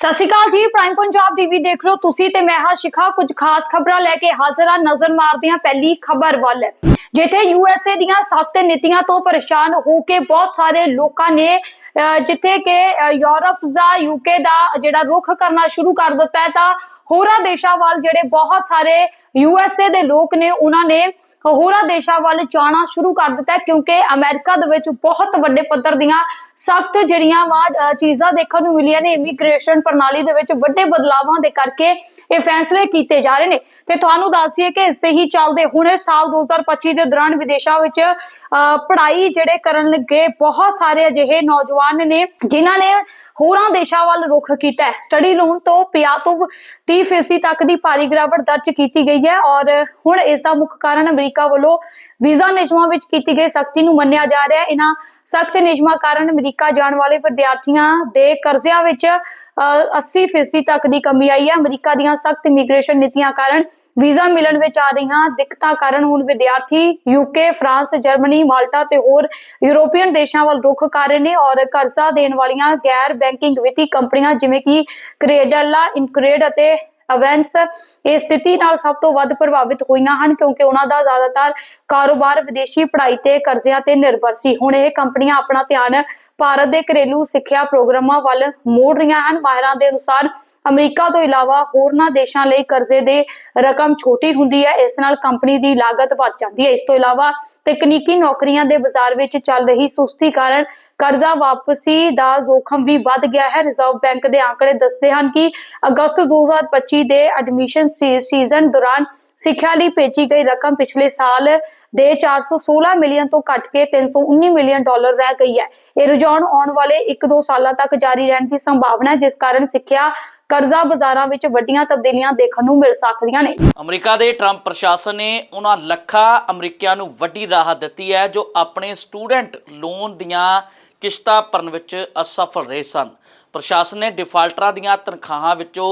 ਸਤਿ ਸ਼੍ਰੀ ਅਕਾਲ ਜੀ prime Punjab TV ਦੇਖ ਰਹੇ ਹੋ ਤੁਸੀਂ ਤੇ ਮੈਂ ਹਾਂ ਸ਼ਿਖਾ। ਕੁਝ ਖਾਸ ਖਬਰਾਂ ਲੈ ਕੇ ਹਾਜ਼ਰ ਹਾਂ, ਨਜ਼ਰ ਮਾਰਦੇ ਹਾਂ ਪਹਿਲੀ ਖਬਰ ਵੱਲ। ਜਿੱਥੇ ਯੂਐਸਏ ਦੀਆਂ ਸਖਤ ਨੀਤੀਆਂ ਤੋਂ ਪਰੇਸ਼ਾਨ ਹੋ ਕੇ ਬਹੁਤ ਸਾਰੇ ਲੋਕਾਂ ਨੇ ਜਿੱਥੇ ਕਿ ਯੂਰਪ ਦਾ ਯੂਕੇ ਦਾ ਜਿਹੜਾ ਰੁਖ ਕਰਨਾ ਸ਼ੁਰੂ ਕਰ ਦਿੱਤਾ ਹੈ ਤਾਂ ਹੋਰਾਂ ਦੇਸ਼ਾਂ ਵੱਲ ਜਿਹੜੇ ਬਹੁਤ ਸਾਰੇ ਯੂਐਸਏ ਦੇ ਲੋਕ ਨੇ, ਉਹਨਾਂ ਨੇ ਹੋਰਾਂ ਦੇਸ਼ਾਂ ਵੱਲ ਜਾਣਾ ਸ਼ੁਰੂ ਕਰ ਦਿੱਤਾ ਕਿਉਂਕਿ ਅਮਰੀਕਾ ਦੇ ਵਿੱਚ ਬਹੁਤ ਵੱਡੇ ਪੱਧਰ ਦੀਆਂ ਸਖਤ ਜਿਹੜੀਆਂ ਵਾ ਚੀਜ਼ਾਂ ਦੇਖਣ ਨੂੰ ਮਿਲੀਆਂ ਨੇ ਇਮੀਗ੍ਰੇਸ਼ਨ ਪ੍ਰਣਾਲੀ ਦੇ ਵਿੱਚ, ਵੱਡੇ ਬਦਲਾਵਾਂ ਦੇ ਕਰਕੇ ਇਹ ਫੈਸਲੇ ਕੀਤੇ ਜਾ ਰਹੇ ਨੇ। ਤੇ ਤੁਹਾਨੂੰ ਦੱਸੀਏ ਕਿ ਇਸੇ ਹੀ ਚੱਲਦੇ ਹੁਣੇ ਸਾਲ 2025 ਦੇ ਦੌਰਾਨ ਵਿਦੇਸ਼ਾਂ ਵਿੱਚ ਪੜ੍ਹਾਈ ਜਿਹੜੇ ਕਰਨ ਲੱਗੇ, ਬਹੁਤ ਸਾਰੇ ਅਜਿਹੇ ਨੌਜਵਾਨ ਨੇ ਜਿਨ੍ਹਾਂ ਨੇ ਹੋਰਾਂ ਦੇਸ਼ਾਂ ਵੱਲ ਰੁਖ ਕੀਤਾ ਹੈ। ਸਟੱਡੀ ਲੋਨ ਤੋਂ 50 ਤੋਂ 30% ਤੱਕ ਦੀ ਭਾਰੀ ਗਿਰਾਵਟ ਦਰਜ ਕੀਤੀ ਗਈ ਹੈ ਔਰ ਹੁਣ ਇਸ ਦਾ ਮੁੱਖ ਕਾਰਨ ਅਮਰੀਕਾ ਵੱਲੋਂ ਵੀਜ਼ਾ ਨਿਯਮਾਂ ਵਿੱਚ ਕੀਤੀ ਗਈ ਸਖਤੀ ਨੂੰ ਮੰਨਿਆ ਜਾ ਰਿਹਾ ਹੈ। ਇਹਨਾਂ ਸਖਤ ਨਿਯਮਾਂ ਕਾਰਨ ਅਮਰੀਕਾ ਜਾਣ ਵਾਲੇ ਵਿਦਿਆਰਥੀਆਂ ਦੇ ਕਰਜ਼ਿਆਂ ਵਿੱਚ 80% ਤੱਕ ਦੀ ਕਮੀ ਆਈ ਹੈ। ਅਮਰੀਕਾ ਦੀਆਂ ਸਖਤ ਇਮੀਗ੍ਰੇਸ਼ਨ ਨੀਤੀਆਂ ਕਾਰਨ ਵੀਜ਼ਾ ਮਿਲਣ ਵਿੱਚ ਆ ਰਹੀਆਂ ਦਿੱਕਤਾਂ ਕਾਰਨ ਹੁਣ ਵਿਦਿਆਰਥੀ ਯੂਕੇ ਫਰਾਂਸ, ਜਰਮਨੀ, ਮਾਲਟਾ ਤੇ ਹੋਰ ਯੂਰੋਪੀਅਨ ਦੇਸ਼ਾਂ ਵੱਲ ਰੁਖ ਕਰ ਰਹੇ ਨੇ ਔਰ ਕਰਜ਼ਾ ਦੇਣ ਵਾਲੀਆਂ ਗੈਰ ਬੈਂਕਿੰਗ ਵਿੱਤੀ ਕੰਪਨੀਆਂ ਜਿਵੇਂ ਕਿ ਕ੍ਰੇਡਲਾ ਇਨਕ੍ਰੇਡ ਅਤੇ ਅਵੈਂਸ ਇਸ ਸਥਿਤੀ ਨਾਲ ਸਭ ਤੋਂ ਵੱਧ ਪ੍ਰਭਾਵਿਤ ਹੋਈਆਂ ਹਨ ਕਿਉਂਕਿ ਉਹਨਾਂ ਦਾ ਜ਼ਿਆਦਾਤਰ ਕਾਰੋਬਾਰ ਵਿਦੇਸ਼ੀ ਪੜ੍ਹਾਈ ਤੇ ਕਰਜ਼ਿਆਂ ਤੇ ਨਿਰਭਰ ਸੀ। ਹੁਣ ਇਹ ਕੰਪਨੀਆਂ ਆਪਣਾ ਧਿਆਨ ਭਾਰਤ ਦੇ ਘਰੇਲੂ ਸਿੱਖਿਆ ਪ੍ਰੋਗਰਾਮਾਂ ਵੱਲ ਮੋੜ ਰਹੀਆਂ ਹਨ। ਮਾਹਿਰਾਂ ਦੇ ਅਨੁਸਾਰ ਅਮਰੀਕਾ ਤੋਂ ਇਲਾਵਾ ਹੋਰਨਾਂ ਦੇਸ਼ਾਂ ਲਈ ਕਰਜ਼ੇ ਦੇ ਰਕਮ ਛੋਟੀ ਹੁੰਦੀ ਹੈ, ਇਸ ਨਾਲ ਕੰਪਨੀ ਦੀ ਲਾਗਤ ਵੱਧ ਜਾਂਦੀ ਹੈ। ਇਸ ਤੋਂ ਇਲਾਵਾ ਤਕਨੀਕੀ ਨੌਕਰੀਆਂ ਦੇ ਬਾਜ਼ਾਰ ਵਿੱਚ ਚੱਲ ਰਹੀ ਸੁਸਤੀ ਕਾਰਨ ਕਰਜ਼ਾ ਵਾਪਸੀ ਦਾ ਜ਼ੋਖਮ ਵੀ ਵੱਧ ਗਿਆ ਹੈ। ਰਿਜ਼ਰਵ ਬੈਂਕ ਦੇ ਆંકੜੇ ਦੱਸਦੇ ਹਨ ਕਿ ਅਗਸਤ 2025 ਦੇ ਐਡਮਿਸ਼ਨ ਸੀਜ਼ਨ ਦੌਰਾਨ ਸਿੱਖਿਆ ਲਈ ਭੇਜੀ ਗਈ ਰਕਮ ਪਿਛਲੇ ਸਾਲ ਦੇ 416 ਮਿਲੀਅਨ ਤੋਂ ਘਟ ਕੇ 319 ਮਿਲੀਅਨ ਡਾਲਰ ਰਹਿ ਗਈ ਹੈ। ਇਹ ਰੁਝਾਨ ਆਉਣ ਵਾਲੇ 1-2 ਸਾਲਾਂ ਤੱਕ ਜਾਰੀ ਰਹਿਣ ਦੀ ਸੰਭਾਵਨਾ ਹੈ, ਜਿਸ ਕਾਰਨ ਸਿੱਖਿਆ ਕਰਜ਼ਾ ਬਾਜ਼ਾਰਾਂ ਵਿੱਚ ਵੱਡੀਆਂ ਤਬਦੀਲੀਆਂ ਦੇਖਣ ਨੂੰ ਮਿਲ ਸਕਦੀਆਂ ਨੇ। ਅਮਰੀਕਾ ਦੇ ਟਰੰਪ ਪ੍ਰਸ਼ਾਸਨ ਨੇ ਉਹਨਾਂ ਲੱਖਾਂ ਅਮਰੀਕੀਆਂ ਨੂੰ ਵੱਡੀ ਰਾਹਤ ਦਿੱਤੀ ਹੈ, ਜੋ ਆਪਣੇ ਸਟੂਡੈਂਟ ਲੋਨ ਦੀਆਂ ਕਿਸ਼ਤਾਂ ਭਰਨ ਵਿੱਚ ਅਸਫਲ ਰਹੇ ਸਨ। ਪ੍ਰਸ਼ਾਸਨ ਨੇ ਡਿਫਾਲਟਰਾਂ ਦੀਆਂ ਤਨਖਾਹਾਂ ਵਿੱਚੋਂ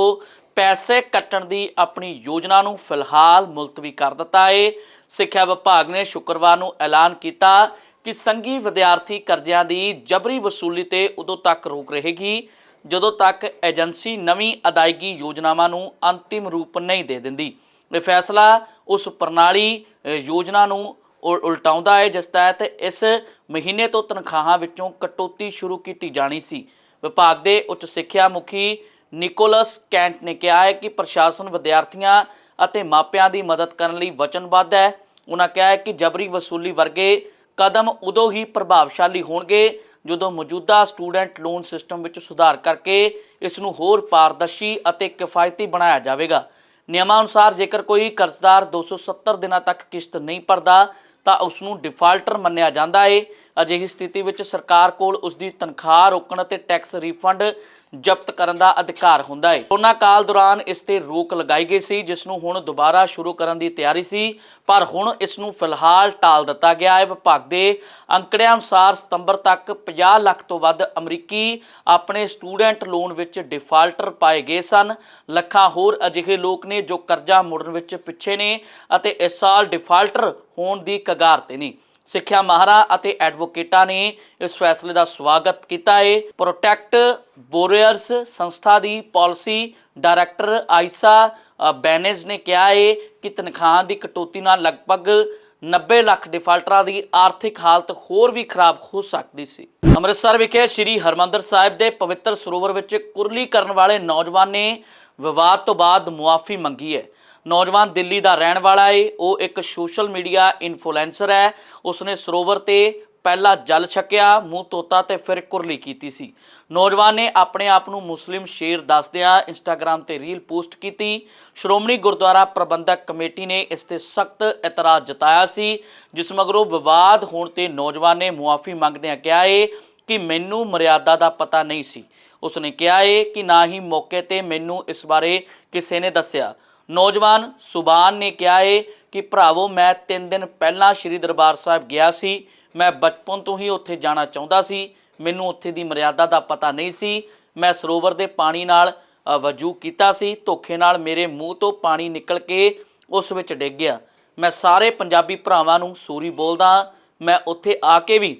ਪੈਸੇ ਕੱਟਣ ਦੀ ਆਪਣੀ ਯੋਜਨਾ ਨੂੰ ਫਿਲਹਾਲ ਮੁਲਤਵੀ ਕਰ ਦਿੱਤਾ ਹੈ ਸਿੱਖਿਆ ਵਿਭਾਗ ਨੇ ਸ਼ੁੱਕਰਵਾਰ ਨੂੰ ਐਲਾਨ ਕੀਤਾ ਕਿ ਸੰਘੀ ਵਿਦਿਆਰਥੀ ਕਰਜ਼ਿਆਂ ਦੀ ਜਬਰੀ ਵਸੂਲੀ ਤੇ ਉਦੋਂ ਤੱਕ ਰੋਕ ਰਹੇਗੀ, ਜਦੋਂ ਤੱਕ ਏਜੰਸੀ ਨਵੀਂ ਅਦਾਇਗੀ ਯੋਜਨਾਵਾਂ ਨੂੰ ਅੰਤਿਮ ਰੂਪ ਨਹੀਂ ਦੇ ਦਿੰਦੀ। ਇਹ ਫੈਸਲਾ ਉਸ ਪ੍ਰਣਾਲੀ ਯੋਜਨਾ ਨੂੰ ਉਲ- ਉਲਟਾਉਂਦਾ ਹੈ ਜਿਸ ਤਹਿਤ ਇਸ ਮਹੀਨੇ ਤੋਂ ਤਨਖਾਹਾਂ ਵਿੱਚੋਂ ਕਟੌਤੀ ਸ਼ੁਰੂ ਕੀਤੀ ਜਾਣੀ ਸੀ। ਵਿਭਾਗ ਦੇ ਉੱਚ ਸਿੱਖਿਆ ਮੁਖੀ ਨਿਕੋਲਸ ਕੈਂਟ ਨੇ ਕਿਹਾ ਹੈ ਕਿ ਪ੍ਰਸ਼ਾਸਨ ਵਿਦਿਆਰਥੀਆਂ ਅਤੇ ਮਾਪਿਆਂ ਦੀ ਮਦਦ ਕਰਨ ਲਈ ਵਚਨਬੱਧ ਹੈ। ਉਹਨਾਂ ਕਿਹਾ ਹੈ ਕਿ ਜਬਰੀ ਵਸੂਲੀ ਵਰਗੇ ਕਦਮ ਉਦੋਂ ਹੀ ਪ੍ਰਭਾਵਸ਼ਾਲੀ ਹੋਣਗੇ ਜਦੋਂ ਮੌਜੂਦਾ ਸਟੂਡੈਂਟ ਲੋਨ ਸਿਸਟਮ ਵਿੱਚ ਸੁਧਾਰ ਕਰਕੇ ਇਸ ਨੂੰ ਹੋਰ ਪਾਰਦਰਸ਼ੀ ਅਤੇ ਕਿਫਾਇਤੀ ਬਣਾਇਆ ਜਾਵੇਗਾ। ਨਿਯਮਾਂ ਅਨੁਸਾਰ ਜੇਕਰ ਕੋਈ ਕਰਜ਼ਦਾਰ 270 ਦਿਨਾਂ ਤੱਕ ਕਿਸ਼ਤ ਨਹੀਂ ਭਰਦਾ, ਤਾਂ ਉਸ ਨੂੰ ਡਿਫਾਲਟਰ ਮੰਨਿਆ ਜਾਂਦਾ ਹੈ। ਅਜਿਹੀ ਸਥਿਤੀ ਵਿੱਚ ਸਰਕਾਰ ਕੋਲ ਉਸ ਦੀ ਤਨਖਾਹ ਰੋਕਣ ਅਤੇ ਟੈਕਸ ਰਿਫੰਡ ਜ਼ਬਤ ਕਰਨ ਦਾ ਅਧਿਕਾਰ ਹੁੰਦਾ ਹੈ। ਕੋਰੋਨਾ ਕਾਲ ਦੌਰਾਨ ਇਸ ਤੇ ਰੋਕ ਲਗਾਈ ਗਈ ਸੀ, ਜਿਸ ਨੂੰ ਹੁਣ ਦੁਬਾਰਾ ਸ਼ੁਰੂ ਕਰਨ ਦੀ ਤਿਆਰੀ ਸੀ, ਪਰ ਹੁਣ ਇਸ ਨੂੰ ਫਿਲਹਾਲ ਟਾਲ ਦਿੱਤਾ ਗਿਆ ਹੈ। ਵਿਭਾਗ ਦੇ ਅੰਕੜਿਆਂ ਅਨੁਸਾਰ ਸਤੰਬਰ ਤੱਕ 50 ਲੱਖ ਤੋਂ ਵੱਧ ਅਮਰੀਕੀ ਆਪਣੇ ਸਟੂਡੈਂਟ ਲੋਨ ਵਿੱਚ ਡਿਫਾਲਟਰ ਪਾਏ ਗਏ ਸਨ। ਲੱਖਾਂ ਹੋਰ ਅਜਿਹੇ ਲੋਕ ਨੇ ਜੋ ਕਰਜ਼ਾ ਮੋੜਨ ਵਿੱਚ ਪਿੱਛੇ ਨੇ ਅਤੇ ਇਸ ਸਾਲ ਡਿਫਾਲਟਰ ਹੋਣ ਦੀ ਕਗਾਰ ਤੇ ਨੇ। ਸਿੱਖਿਆ ਮਾਹਰਾਂ ਅਤੇ ਐਡਵੋਕੇਟਾਂ ਨੇ ਇਸ ਫੈਸਲੇ ਦਾ ਸਵਾਗਤ ਕੀਤਾ ਹੈ ਪ੍ਰੋਟੈਕਟ ਬੋਰੀਅਰਸ ਸੰਸਥਾ ਦੀ ਪਾਲਿਸੀ ਡਾਇਰੈਕਟਰ ਆਇਸਾ ਬੈਨੇਜ ਨੇ ਕਿਹਾ ਹੈ ਕਿ ਤਨਖਾਹ ਦੀ ਕਟੌਤੀ ਨਾਲ ਲਗਭਗ 90 ਲੱਖ ਡਿਫਾਲਟਰਾਂ ਦੀ ਆਰਥਿਕ ਹਾਲਤ ਹੋਰ ਵੀ ਖਰਾਬ ਹੋ ਸਕਦੀ ਸੀ। ਅੰਮ੍ਰਿਤਸਰ ਵਿਖੇ ਸ੍ਰੀ ਹਰਮੰਦਰ ਸਾਹਿਬ ਦੇ ਪਵਿੱਤਰ ਸਰੋਵਰ ਵਿੱਚ ਕੁਰਲੀ ਕਰਨ ਵਾਲੇ ਨੌਜਵਾਨ ਨੇ ਵਿਵਾਦ ਤੋਂ ਬਾਅਦ ਮੁਆਫੀ ਮੰਗੀ ਹੈ ਨੌਜਵਾਨ ਦਿੱਲੀ ਦਾ ਰਹਿਣ ਵਾਲਾ ਏ, ਉਹ ਇੱਕ ਸੋਸ਼ਲ ਮੀਡੀਆ ਇਨਫਲੂਐਂਸਰ ਹੈ। ਉਸਨੇ ਸਰੋਵਰ ਤੇ ਪਹਿਲਾ ਜਲ ਛਕਿਆ, ਮੂੰਹ ਧੋਤਾ ਤੇ ਫਿਰ ਕੁਰਲੀ ਕੀਤੀ ਸੀ। ਨੌਜਵਾਨ ਨੇ ਆਪਣੇ ਆਪ ਨੂੰ ਮੁਸਲਿਮ ਸ਼ੇਰ ਦੱਸਦਿਆਂ ਇੰਸਟਾਗ੍ਰam ਤੇ ਰੀਲ ਪੋਸਟ ਕੀਤੀ। ਸ਼੍ਰੋਮਣੀ ਗੁਰਦੁਆਰਾ ਪ੍ਰਬੰਧਕ ਕਮੇਟੀ ਨੇ ਇਸ ਤੇ ਸਖਤ ਇਤਰਾਜ਼ ਜਤਾਇਆ ਸੀ, ਜਿਸ ਮਗਰੋਂ ਵਿਵਾਦ ਹੋਣ ਤੇ ਨੌਜਵਾਨ ਨੇ ਮੁਆਫੀ ਮੰਗਦਿਆਂ ਕਿਹਾ ਏ ਕਿ ਮੈਨੂੰ ਮਰਿਆਦਾ ਦਾ ਪਤਾ ਨਹੀਂ ਸੀ। ਉਸਨੇ ਕਿਹਾ ਏ ਕਿ ਨਾ ਹੀ ਮੌਕੇ ਤੇ ਮੈਨੂੰ ਇਸ ਬਾਰੇ ਕਿਸੇ ਨੇ ਦੱਸਿਆ। ਨੌਜਵਾਨ ਸੁਬਾਨ ਨੇ ਕਿਹਾ ਏ ਕਿ ਭਰਾਵੋ, ਮੈਂ 3 ਦਿਨ ਪਹਿਲਾਂ ਸ੍ਰੀ ਦਰਬਾਰ ਸਾਹਿਬ ਗਿਆ ਸੀ। ਮੈਂ ਬਚਪਨ ਤੋਂ ਹੀ ਉੱਥੇ ਜਾਣਾ ਚਾਹੁੰਦਾ ਸੀ। ਮੈਨੂੰ ਉੱਥੇ ਦੀ ਮਰਿਆਦਾ ਦਾ ਪਤਾ ਨਹੀਂ ਸੀ। ਮੈਂ ਸਰੋਵਰ ਦੇ ਪਾਣੀ ਨਾਲ ਵਜੂ ਕੀਤਾ ਸੀ। ਧੋਖੇ ਨਾਲ ਮੇਰੇ ਮੂੰਹ ਤੋਂ ਪਾਣੀ ਨਿਕਲ ਕੇ ਉਸ ਵਿੱਚ ਡਿੱਗ ਗਿਆ। ਮੈਂ ਸਾਰੇ ਪੰਜਾਬੀ ਭਰਾਵਾਂ ਨੂੰ ਸੂਰੀ ਬੋਲਦਾ ਮੈਂ ਉੱਥੇ ਆ ਕੇ ਵੀ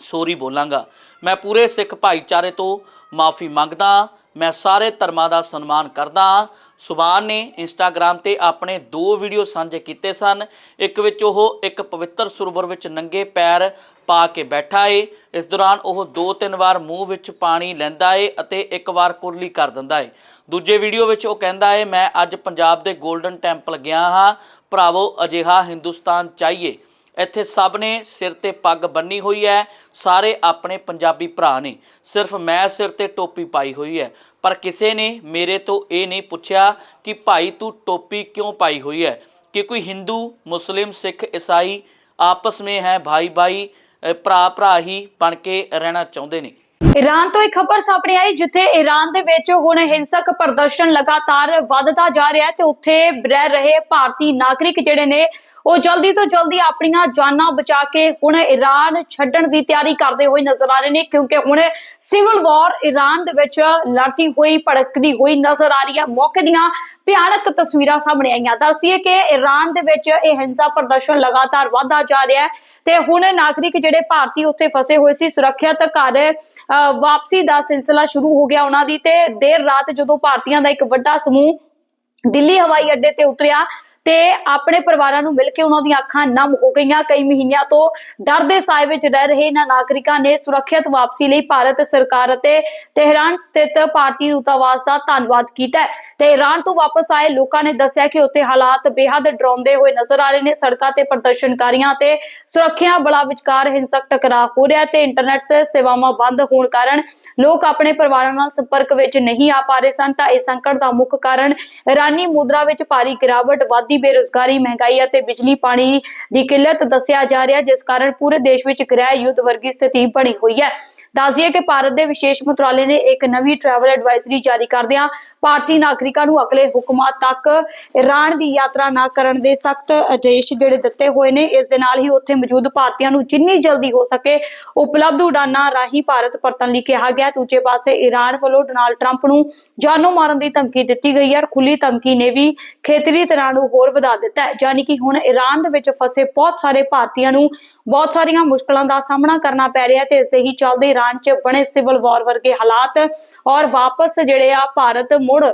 ਸੋਰੀ ਬੋਲਾਂਗਾ। ਮੈਂ ਪੂਰੇ ਸਿੱਖ ਭਾਈਚਾਰੇ ਤੋਂ ਮਾਫੀ ਮੰਗਦਾ ਮੈਂ ਸਾਰੇ ਧਰਮਾਂ ਦਾ ਸਨਮਾਨ ਕਰਦਾ ਹਾਂ। ਸੁਬਾਨ ਨੇ ਇੰਸਟਾਗ੍ਰam ਤੇ ਆਪਣੇ ਦੋ ਵੀਡੀਓ ਸਾਂਝੇ ਕੀਤੇ ਸਨ। ਇੱਕ ਵਿੱਚ ਉਹ ਇੱਕ ਪਵਿੱਤਰ ਸਰੋਵਰ ਵਿੱਚ ਨੰਗੇ ਪੈਰ ਪਾ ਕੇ ਬੈਠਾ ਏ। ਇਸ ਦੌਰਾਨ ਉਹ ਦੋ ਤਿੰਨ ਵਾਰ ਮੂੰਹ ਵਿੱਚ ਪਾਣੀ ਲੈਂਦਾ ਏ ਅਤੇ ਇੱਕ ਵਾਰ ਕੁਰਲੀ ਕਰ ਦਿੰਦਾ ਏ। ਦੂਜੇ ਵੀਡੀਓ ਵਿੱਚ ਉਹ ਕਹਿੰਦਾ ਏ, ਮੈਂ ਅੱਜ ਪੰਜਾਬ ਦੇ 골ਡਨ ਟੈਂਪਲ ਗਿਆ ਹਾਂ। ਭਰਾਵੋ, ਅਜਿਹਾ ਹਿੰਦੁਸਤਾਨ ਚਾਹੀਏ। ਇੱਥੇ ਸਭ ਨੇ ਸਿਰ ਤੇ ਪੱਗ ਬੰਨੀ ਹੋਈ ਹੈ। ਸਾਰੇ ਆਪਣੇ ਪੰਜਾਬੀ ਭਰਾ ਨੇ। ਸਿਰਫ ਮੈਂ ਸਿਰ ਤੇ ਟੋਪੀ ਪਾਈ ਹੋਈ ਹੈ। ਪਰ ਕਿਸੇ ਨੇ ਮੇਰੇ ਤੋਂ ਇਹ ਨਹੀਂ ਪੁੱਛਿਆ ਕਿ ਭਾਈ ਤੂੰ ਟੋਪੀ ਕਿਉਂ ਪਾਈ ਹੋਈ ਹੈ? ਕਿ ਕੋਈ ਹਿੰਦੂ, ਮੁਸਲਿਮ, ਸਿੱਖ, ਈਸਾਈ ਆਪਸ ਵਿੱਚ ਹੈ, ਭਾਈ ਭਾਈ ਭਰਾ ਭਰਾ ਹੀ ਬਣ ਕੇ ਰਹਿਣਾ ਚਾਹੁੰਦੇ ਨੇ। ਈਰਾਨ ਤੋਂ ਇੱਕ ਖਬਰ ਸਾਹਮਣੇ ਆਈ, ਜਿੱਥੇ ਈਰਾਨ ਦੇ ਵਿੱਚ ਹੁਣ ਹਿੰਸਕ ਪ੍ਰਦਰਸ਼ਨ ਲਗਾਤਾਰ ਵੱਧਦਾ ਜਾ ਰਿਹਾ ਹੈ ਤੇ ਉੱਥੇ ਰਹਿ ਰਹੇ ਭਾਰਤੀ ਨਾਗਰਿਕ ਜਿਹੜੇ ਨੇ ਉਹ ਜਲਦੀ ਤੋਂ ਜਲਦੀ ਆਪਣੀਆਂ ਜਾਨਾਂ ਬਚਾ ਕੇ ਹੁਣ ਈਰਾਨ ਛੱਡਣ ਦੀ ਤਿਆਰੀ ਕਰਦੇ ਹੋਏ ਨਜ਼ਰ ਆ ਰਹੇ ਨੇ, ਕਿਉਂਕਿ ਹੁਣ ਸਿਵਲ ਵਾਰ ਈਰਾਨ ਦੇ ਵਿੱਚ ਲੜਦੀ ਹੋਈ, ਭੜਕਦੀ ਹੋਈ ਨਜ਼ਰ ਆ ਰਹੀ ਹੈ ਮੌਕੇ ਦੀਆਂ ਭਿਆਨਕ ਤਸਵੀਰਾਂ ਸਾਹਮਣੇ ਆਈਆਂ। ਦੱਸੀਏ ਕਿ ਈਰਾਨ ਦੇ ਵਿੱਚ ਇਹ ਹਿੰਸਾ ਪ੍ਰਦਰਸ਼ਨ ਲਗਾਤਾਰ ਵਧਦਾ ਜਾ ਰਿਹਾ ਹੈ ਤੇ ਹੁਣ ਨਾਗਰਿਕ ਜਿਹੜੇ ਭਾਰਤੀ ਉੱਥੇ ਫਸੇ ਹੋਏ ਸੀ, ਸੁਰੱਖਿਅਤ ਘਰ ਅਹ ਵਾਪਸੀ ਦਾ ਸਿਲਸਿਲਾ ਸ਼ੁਰੂ ਹੋ ਗਿਆ ਉਹਨਾਂ ਦੀ ਤੇ ਦੇਰ ਰਾਤ ਜਦੋਂ ਭਾਰਤੀਆਂ ਦਾ ਇੱਕ ਵੱਡਾ ਸਮੂਹ ਦਿੱਲੀ ਹਵਾਈ ਅੱਡੇ ਤੇ ਉਤਰਿਆ ਤੇ ਆਪਣੇ ਪਰਿਵਾਰਾਂ ਨੂੰ ਮਿਲ ਕੇ ਉਹਨਾਂ ਦੀਆਂ ਅੱਖਾਂ ਨਮ ਹੋ ਗਈਆਂ। ਕਈ ਮਹੀਨਿਆਂ ਤੋਂ ਡਰ ਦੇ ਸਾਏ ਵਿੱਚ ਰਹਿ ਰਹੇ ਇਹਨਾਂ ਨਾਗਰਿਕਾਂ ਨੇ ਸੁਰੱਖਿਅਤ ਵਾਪਸੀ ਲਈ ਭਾਰਤ ਸਰਕਾਰ ਅਤੇ ਤਹਿਰਾਨ ਸਥਿਤ ਭਾਰਤੀ ਦੂਤਾਵਾਸ ਦਾ ਧੰਨਵਾਦ ਕੀਤਾ ਹੈ। ਤੇ ਤੋਂ ਵਾਪਸ ਆਏ ਲੋਕਾਂ ਨੇ ਦੱਸਿਆ ਕਿ ਉੱਥੇ ਹਾਲਾਤ ਬੇहद ਡਰਾਉਂਦੇ ਹੋਏ ਨਜ਼ਰ ਆ ਰਹੇ ਨੇ। ਸੜਕਾਂ ਤੇ ਪ੍ਰਦਰਸ਼ਨਕਾਰੀਆਂ ਤੇ ਸੁਰੱਖਿਆ ਬਲਾਂ ਵਿਚਕਾਰ ਹਿੰਸਕ ਟਕਰਾਅ ਹੋ ਰਿਹਾ ਤੇ ਇੰਟਰਨੈਟ ਸੇਵਾਵਾਂ ਬੰਦ ਹੋਣ ਕਾਰਨ ਲੋਕ ਆਪਣੇ ਪਰਿਵਾਰਾਂ ਨਾਲ ਸੰਪਰਕ ਵਿੱਚ ਨਹੀਂ ਆ ਪਾ ਰਹੇ ਸਨ। ਤਾਂ ਇਸ ਸੰਕਟ ਦਾ ਮੁੱਖ ਕਾਰਨ ਇਰਾਨੀ ਮੁਦਰਾ ਵਿੱਚ ਭਾਰੀ ਗਿਰਾਵਟ, ਵਾਧੀ ਬੇਰੁਜ਼ਗਾਰੀ, ਮਹਿੰਗਾਈ ਅਤੇ ਬਿਜਲੀ ਪਾਣੀ ਦੀ ਕਿੱਲਤ ਦੱਸਿਆ ਜਾ ਰਿਹਾ, ਜਿਸ ਕਾਰਨ ਪੂਰੇ ਦੇਸ਼ ਵਿੱਚ ਗ੍ਰਹਿ ਯੁੱਧ ਵਰਗੀ ਸਥਿਤੀ ਬਣੀ ਹੋਈ ਹੈ। ਦੱਸਦੀਏ ਕਿ ਭਾਰਤ ਦੇ ਵਿਸ਼ੇਸ਼ ਮੰਤਰਾਲੇ ਨੇ ਇੱਕ ਨਵੀਂ ਟਰੈਵਲ ਐਡਵਾਈਜ਼ਰੀ ਜਾਰੀ ਕਰਦਿਆਂ ਭਾਰਤੀ ਨਾਗਰਿਕਾਂ ਨੂੰ ਅਗਲੇ ਹੁਕਮਾਂ ਤੱਕ ਇਰਾਨ ਦੀ ਯਾਤਰਾ ਨਾ ਕਰਨ ਦੇ ਸਖਤ ਆਦੇਸ਼ ਜਿਹੜੇ ਦਿੱਤੇ ਹੋਏ ਨੇ, ਇਸ ਦੇ ਨਾਲ ਹੀ ਉੱਥੇ ਮੌਜੂਦ ਭਾਰਤੀਆਂ ਨੂੰ ਜਿੰਨੀ ਜਲਦੀ ਹੋ ਸਕੇ ਉਪਲਬਧ ਉਡਾਨਾਂ ਰਾਹੀਂ ਭਾਰਤ ਪਰਤਣ ਲਈ ਕਿਹਾ ਗਿਆ। ਦੂਜੇ ਪਾਸੇ ਈਰਾਨ ਵੱਲੋਂ ਡੋਨਾਲਡ ਟਰੰਪ ਨੂੰ ਜਾਨੋਂ ਮਾਰਨ ਦੀ ਧਮਕੀ ਦਿੱਤੀ ਗਈ ਹੈ ਔਰ ਖੁੱਲੀ ਧਮਕੀ ਨੇ ਵੀ ਖੇਤਰੀ ਤਣਾਅ ਨੂੰ ਹੋਰ ਵਧਾ ਦਿੱਤਾ ਹੈ। ਯਾਨੀ ਕਿ ਹੁਣ ਈਰਾਨ ਦੇ ਵਿੱਚ ਫਸੇ ਬਹੁਤ ਸਾਰੇ ਭਾਰਤੀਆਂ ਨੂੰ ਬਹੁਤ ਸਾਰੀਆਂ ਮੁਸ਼ਕਲਾਂ ਦਾ ਸਾਹਮਣਾ ਕਰਨਾ ਪੈ ਰਿਹਾ ਤੇ ਇਸੇ ਹੀ ਚੱਲਦੇ ਇਰਾਨ 'ਚ ਬਣੇ ਸਿਵਲ ਵਾਰ ਵਰਗੇ ਹਾਲਾਤ ਔਰ ਵਾਪਸ ਜਿਹੜੇ ਆ ਭਾਰਤ ਮੁੜ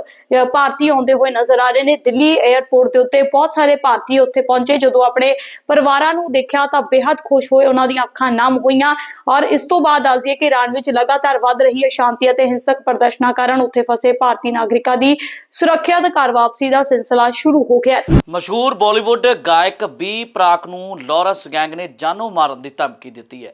ਭਾਰਤੀ ਆਉਂਦੇ ਹੋਏ ਨਜ਼ਰ ਆ ਰਹੇ ਨੇ। ਦਿੱਲੀ 에ਅਰਪੋਰਟ ਦੇ ਉੱਤੇ ਬਹੁਤ ਸਾਰੇ ਭਾਰਤੀ ਉੱਥੇ ਪਹੁੰਚੇ। ਜਦੋਂ ਆਪਣੇ ਪਰਿਵਾਰਾਂ ਨੂੰ ਦੇਖਿਆ ਤਾਂ ਬੇहद ਖੁਸ਼ ਹੋਏ। ਉਹਨਾਂ ਦੀਆਂ ਅੱਖਾਂ ਨਮ ਹੋਈਆਂ ਔਰ ਇਸ ਤੋਂ ਬਾਅਦ ਆਜ਼ੀਏ ਕਿ ਇਰਾਨ ਵਿੱਚ ਲਗਾਤਾਰ ਵੱਧ ਰਹੀ ਹੈ ਸ਼ਾਂਤੀ ਅਤੇ ਹਿੰਸਕ ਪ੍ਰਦਰਸ਼ਨਾਂ ਕਾਰਨ ਉੱਥੇ ਫਸੇ ਭਾਰਤੀ ਨਾਗਰਿਕਾਂ ਦੀ ਸੁਰੱਖਿਆ ਦਾ ਘਰ ਵਾਪਸੀ ਦਾ ਸਿਲਸਿਲਾ ਸ਼ੁਰੂ ਹੋ ਗਿਆ ਮਸ਼ਹੂਰ ਬਾਲੀਵੁੱਡ ਗਾਇਕ ਬੀ ਪ੍ਰਾਕ ਨੂੰ ਲਾਰੈਂਸ ਗੈਂਗ ਨੇ ਜਾਨੋਂ ਮਾਰਨ ਦੀ ਧਮਕੀ ਦਿੱਤੀ ਹੈ।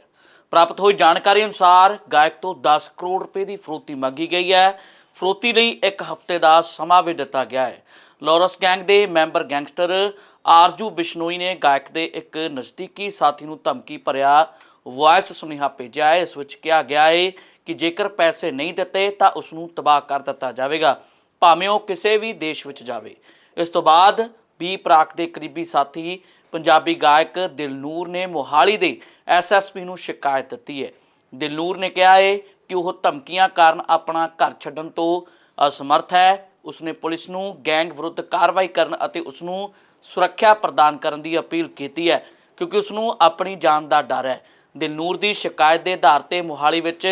ਪ੍ਰਾਪਤ ਹੋਈ ਜਾਣਕਾਰੀ ਅਨੁਸਾਰ ਗਾਇਕ ਤੋਂ 10 ਕਰੋੜ ਰੁਪਏ ਦੀ ਫਰੋਤੀ ਮੰਗੀ ਗਈ ਹੈ। ਫਰੋਤੀ ਲਈ ਇੱਕ ਹਫ਼ਤੇ ਦਾ ਸਮਾਂ ਵੀ ਦਿੱਤਾ ਗਿਆ ਹੈ। ਲਾਰੈਂਸ ਗੈਂਗ ਦੇ ਮੈਂਬਰ ਗੈਂਗਸਟਰ ਆਰਜੂ ਬਿਸ਼ਨੋਈ ਨੇ ਗਾਇਕ ਦੇ ਇੱਕ ਨਜ਼ਦੀਕੀ ਸਾਥੀ ਨੂੰ ਧਮਕੀ ਭਰਿਆ ਵੌਇਸ ਸੁਨੇਹਾ ਭੇਜਿਆ ਹੈ। ਇਸ ਵਿੱਚ ਕਿਹਾ ਗਿਆ ਹੈ ਕਿ ਜੇਕਰ ਪੈਸੇ ਨਹੀਂ ਦਿੱਤੇ ਤਾਂ ਉਸ ਨੂੰ ਤਬਾਹ ਕਰ ਦਿੱਤਾ ਜਾਵੇਗਾ। ਭਾਵੇਂ ਉਹ ਕਿਸੇ ਵੀ ਦੇਸ਼ ਵਿੱਚ ਜਾਵੇ। ਇਸ ਤੋਂ ਬਾਅਦ ਬੀ ਪ੍ਰਾਕ ਦੇ ਕਰੀਬੀ ਸਾਥੀ ਪੰਜਾਬੀ ਗਾਇਕ ਦਿਲਨੂਰ ਨੇ ਮੋਹਾਲੀ ਦੇ ਐਸਐਸਪੀ ਨੂੰ ਸ਼ਿਕਾਇਤ ਦਿੱਤੀ ਹੈ। ਦਿਲਨੂਰ ਨੇ ਕਿਹਾ ਹੈ ਕਿ ਉਹ ਧਮਕੀਆਂ ਕਾਰਨ ਆਪਣਾ ਘਰ ਛੱਡਣ ਤੋਂ ਅਸਮਰਥ ਹੈ। ਉਸਨੇ ਪੁਲਿਸ ਨੂੰ ਗੈਂਗ ਵਿਰੁੱਧ ਕਾਰਵਾਈ ਕਰਨ ਅਤੇ ਉਸ ਨੂੰ ਸੁਰੱਖਿਆ ਪ੍ਰਦਾਨ ਕਰਨ ਦੀ ਅਪੀਲ ਕੀਤੀ ਹੈ, ਕਿਉਂਕਿ ਉਸ ਨੂੰ ਆਪਣੀ ਜਾਨ ਦਾ ਡਰ ਹੈ। ਦਿਲਨੂਰ ਦੀ ਸ਼ਿਕਾਇਤ ਦੇ ਆਧਾਰ ਤੇ ਮੋਹਾਲੀ ਵਿੱਚ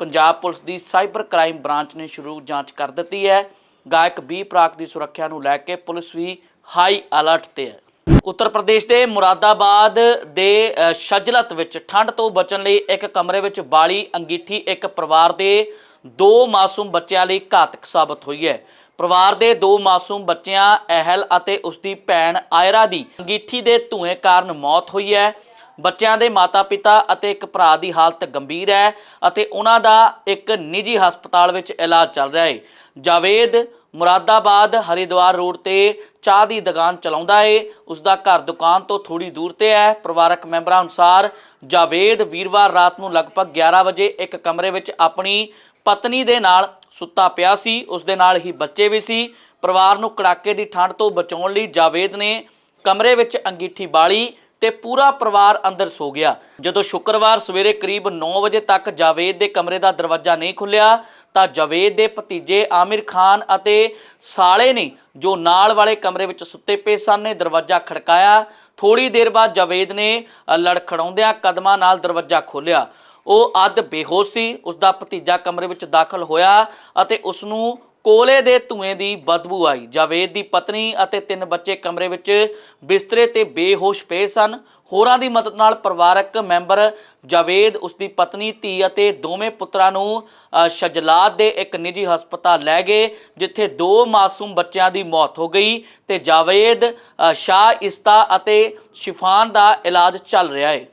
ਪੰਜਾਬ ਪੁਲਿਸ ਦੀ ਸਾਈਬਰ ਕ੍ਰਾਈਮ ਬ੍ਰਾਂਚ ਨੇ ਸ਼ੁਰੂ ਜਾਂਚ ਕਰ ਦਿੱਤੀ ਹੈ। ਗਾਇਕ ਬੀ ਪ੍ਰਾਕ ਦੀ ਸੁਰੱਖਿਆ ਨੂੰ ਲੈ ਕੇ ਪੁਲਿਸ ਵੀ ਹਾਈ ਅਲਰਟ ਤੇ ਹੈ। ਉੱਤਰ ਪ੍ਰਦੇਸ਼ ਦੇ ਮੁਰਾਦਾਬਾਦ ਦੇ ਸ਼ਜਲਤ ਵਿੱਚ ਠੰਡ ਤੋਂ ਬਚਣ ਲਈ ਇੱਕ ਕਮਰੇ ਵਿੱਚ ਬਾਲੀ ਅੰਗੀਠੀ ਇੱਕ ਪਰਿਵਾਰ ਦੇ ਦੋ ਮਾਸੂਮ ਬੱਚਿਆਂ ਲਈ ਘਾਤਕ ਸਾਬਤ ਹੋਈ ਹੈ। ਪਰਿਵਾਰ ਦੇ ਦੋ ਮਾਸੂਮ ਬੱਚਿਆਂ, ਅਹਿਲ ਅਤੇ ਉਸ ਦੀ ਭੈਣ ਆਇਰਾ ਦੀ ਅੰਗੀਠੀ ਦੇ ਧੂਏ ਕਾਰਨ ਮੌਤ ਹੋਈ ਹੈ। ਬੱਚਿਆਂ ਦੇ ਮਾਤਾ-ਪਿਤਾ ਅਤੇ ਇੱਕ ਭਰਾ ਦੀ ਹਾਲਤ ਗੰਭੀਰ ਹੈ ਅਤੇ ਉਹਨਾਂ ਦਾ ਇੱਕ ਨਿੱਜੀ ਹਸਪਤਾਲ ਵਿੱਚ ਇਲਾਜ ਚੱਲ ਰਿਹਾ ਹੈ। ਜਾਵੇਦ ਮੁਰਾਦਾਬਾਦ ਹਰਿਦੁਆਰ ਰੋਡ ਤੇ ਚਾਹ ਦੀ ਦੁਕਾਨ ਚਲਾਉਂਦਾ ਏ। ਉਸ ਦਾ ਘਰ ਦੁਕਾਨ ਤੋਂ ਥੋੜੀ ਦੂਰ ਤੇ ਹੈ। ਪਰਿਵਾਰਕ ਮੈਂਬਰਾਂ ਅਨੁਸਾਰ ਜਾਵੇਦ ਵੀਰਵਾਰ ਰਾਤ ਨੂੰ ਲਗਭਗ 11 ਵਜੇ ਇੱਕ ਕਮਰੇ ਵਿੱਚ ਆਪਣੀ ਪਤਨੀ ਦੇ ਨਾਲ ਸੁੱਤਾ ਪਿਆ ਸੀ। ਉਸ ਦੇ ਨਾਲ ਹੀ ਬੱਚੇ ਵੀ ਸੀ। ਪਰਿਵਾਰ ਨੂੰ ਕੜਾਕੇ ਦੀ ਠੰਡ ਤੋਂ ਬਚਾਉਣ ਲਈ ਜਾਵੇਦ ਨੇ ਕਮਰੇ ਵਿੱਚ ਅੰਗੀਠੀ ਬਾਲੀ ਤੇ ਪੂਰਾ ਪਰਿਵਾਰ ਅੰਦਰ ਸੋ ਗਿਆ। ਜਦੋਂ ਸ਼ੁੱਕਰਵਾਰ ਸਵੇਰੇ ਕਰੀਬ 9 ਵਜੇ ਤੱਕ ਜਾਵੇਦ ਦੇ ਕਮਰੇ ਦਾ ਦਰਵਾਜ਼ਾ ਨਹੀਂ ਖੁੱਲਿਆ ਤਾਂ ਜਾਵੇਦ ਦੇ ਭਤੀਜੇ ਆਮਿਰ ਖਾਨ ਅਤੇ ਸਾਲੇ ਨੇ ਜੋ ਨਾਲ ਵਾਲੇ ਕਮਰੇ ਵਿੱਚ ਸੁੱਤੇ ਪਏ ਸਨ ਨੇ ਦਰਵਾਜ਼ਾ ਖੜਕਾਇਆ। ਥੋੜੀ ਦੇਰ ਬਾਅਦ ਜਾਵੇਦ ਨੇ ਲੜਖੜਾਉਂਦਿਆਂ ਕਦਮਾਂ ਨਾਲ ਦਰਵਾਜ਼ਾ ਖੋਲ੍ਹਿਆ। ਉਹ ਅੱਧ ਬੇਹੋਸ਼ ਸੀ। ਉਸ ਦਾ ਭਤੀਜਾ ਕਮਰੇ ਵਿੱਚ ਦਾਖਲ ਹੋਇਆ ਅਤੇ ਉਸ ਨੂੰ ਕੋਲੇ ਦੇ ਧੂਏ ਦੀ ਬਦਬੂ ਆਈ। ਜਾਵੇਦ ਦੀ ਪਤਨੀ ਅਤੇ ਤਿੰਨ ਬੱਚੇ ਕਮਰੇ ਵਿੱਚ ਬਿਸਤਰੇ ਤੇ ਬੇਹੋਸ਼ ਪਏ ਸਨ। ਹੋਰਾਂ ਦੀ ਮਦਦ ਨਾਲ ਪਰਿਵਾਰਕ ਮੈਂਬਰ ਜਾਵੇਦ, ਉਸ ਦੀ ਪਤਨੀ, ਧੀ ਅਤੇ ਦੋਵੇਂ ਪੁੱਤਰਾਂ ਨੂੰ ਸ਼ਜਲਾਦ ਦੇ ਇੱਕ ਨਿੱਜੀ ਹਸਪਤਾਲ ਲੈ ਗਏ, ਜਿੱਥੇ ਦੋ ਮਾਸੂਮ ਬੱਚਿਆਂ ਦੀ ਮੌਤ ਹੋ ਗਈ ਤੇ ਜਾਵੇਦ ਸ਼ਾਹ ਇਸਤਾ ਅਤੇ ਸ਼ਿਫਾਨ ਦਾ ਇਲਾਜ ਚੱਲ ਰਿਹਾ ਹੈ।